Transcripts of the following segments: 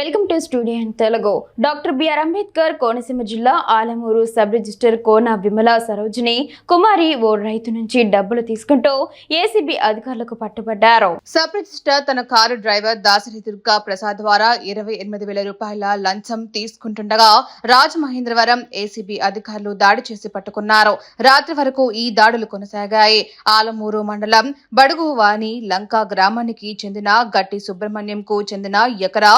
Welcome to studio in Telugu. Doctor BR Ambedkar Konaseema జిల్లా Alamuru sub register Kona Vimala Sarojini Kumari ఓ రైతు నుంచి డబ్బులు తీసుకుంటూ ఏసీబీ అధికారులకు పట్టుబడ్డారు. సబ్ రిజిస్టర్ తన కారు డ్రైవర్ దాసరి దుర్గా ప్రసాద్ ద్వారా ఇరవై ఎనిమిది వేల రూపాయల లంచం తీసుకుంటుండగా రాజమహేంద్రవరం ఏసీబీ అధికారులు దాడి చేసి పట్టుకున్నారు. రాత్రి వరకు ఈ దాడులు కొనసాగాయి. ఆలమూరు మండలం బడుగు వాణి లంక గ్రామానికి చెందిన గట్టి సుబ్రహ్మణ్యంకు చెందిన ఎకరా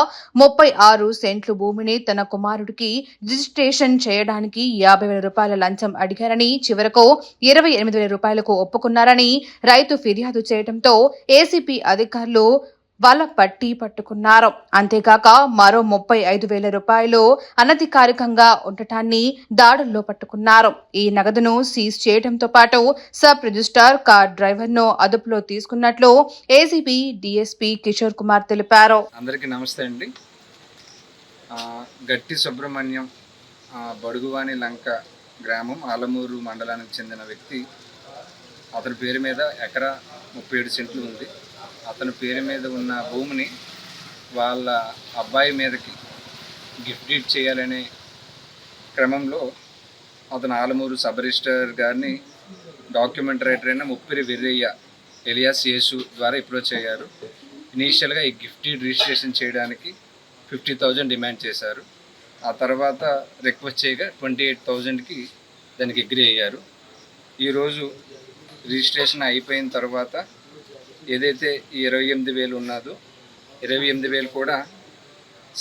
ముప్పై ఆరు సెంట్లు భూమిని తన కుమారుడికి రిజిస్ట్రేషన్ చేయడానికి యాభై వేల రూపాయల లంచం అడిగారని చివరకు ఇరవై ఎనిమిది వేల రూపాయలకు ఒప్పుకున్నారని రైతు ఫిర్యాదు చేయడంతో ఏసీపీ అధికారులు వాళ్ళ పట్టి పట్టుకున్నారు. అంతేకాక మరో ముప్పై ఐదు వేల రూపాయలు అనధికారికంగా ఉండటాన్ని దాడుల్లో పట్టుకున్నారు. ఈ నగదును సీజ్ చేయడంతో పాటు సబ్ రిజిస్టార్ కార్ డ్రైవర్ను అదుపులో తీసుకున్నట్లు ఏసీపీ డిఎస్పీ కిషోర్ కుమార్ తెలిపారు. అందరికీ నమస్తే అండి. గట్టి సుబ్రహ్మణ్యం బడుగువాణి బడుగువాని లంక గ్రామం ఆలమూరు మండలానికి చెందిన వ్యక్తి. అతని పేరు మీద ఎకరా ముప్పై ఏడు సెంట్లు ఉంది. అతని పేరు మీద ఉన్న భూమిని వాళ్ళ అబ్బాయి మీదకి గిఫ్ట్ చేయాలనే క్రమంలో అతను ఆలమూరు సబ్ రిజిస్టర్ గారిని డాక్యుమెంట్ రైటర్ అయిన ముప్పిరి వెర్రయ్య ఎలియాస్ యేసు ద్వారా అప్రోచ్ అయ్యారు. ఇనీషియల్గా ఈ గిఫ్ట్ రిజిస్ట్రేషన్ చేయడానికి ఫిఫ్టీ థౌజండ్ డిమాండ్ చేశారు. ఆ తర్వాత రిక్వెస్ట్ చేయగా ట్వంటీ ఎయిట్ థౌజండ్కి దానికి అగ్రి అయ్యారు. ఈరోజు రిజిస్ట్రేషన్ అయిపోయిన తర్వాత ఏదైతే ఈ ఇరవై ఎనిమిది వేలు ఉన్నదో ఇరవై ఎనిమిది వేలు కూడా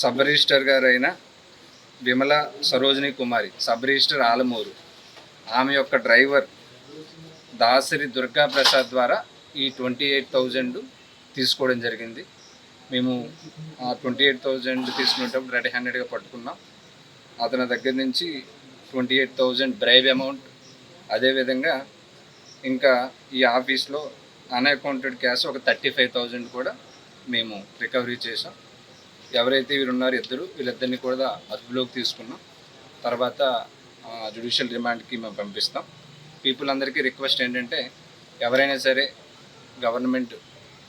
సబ్ రిజిస్టర్ గారైన విమల సరోజిని కుమారి సబ్ రిజిస్టర్ ఆలమూరు ఆమె యొక్క డ్రైవర్ దాసరి దుర్గా ప్రసాద్ ద్వారా ఈ ట్వంటీ ఎయిట్ థౌజండ్ తీసుకోవడం జరిగింది. మేము ట్వంటీ ఎయిట్ థౌజండ్ తీసుకునేటప్పుడు రెడీ హ్యాండెడ్గా పట్టుకున్నాం. అతని దగ్గర నుంచి twenty eight thousand bribe amount అదేవిధంగా ఇంకా ఈ ఆఫీస్లో అన్అకౌంటెడ్ క్యాష్ ఒక థర్టీ ఫైవ్ థౌజండ్ కూడా మేము రికవరీ చేసాం ఎవరైతే వీరు ఉన్నారో ఇద్దరు వీళ్ళిద్దరిని కూడా అదుపులోకి తీసుకున్నాం. తర్వాత జుడిషియల్ రిమాండ్కి మేము పంపిస్తాం. పీపుల్ అందరికీ రిక్వెస్ట్ ఏంటంటే ఎవరైనా సరే గవర్నమెంట్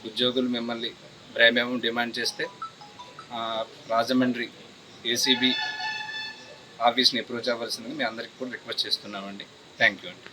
ఉద్యోగులు మిమ్మల్ని ప్రేమేమో డిమాండ్ చేస్తే రాజమండ్రి ఏసీబీ ఆఫీస్ని అప్రోచ్ అవ్వాల్సిందని మీ అందరికీ కూడా రిక్వెస్ట్ చేస్తున్నామండి. థ్యాంక్ యూ అండి.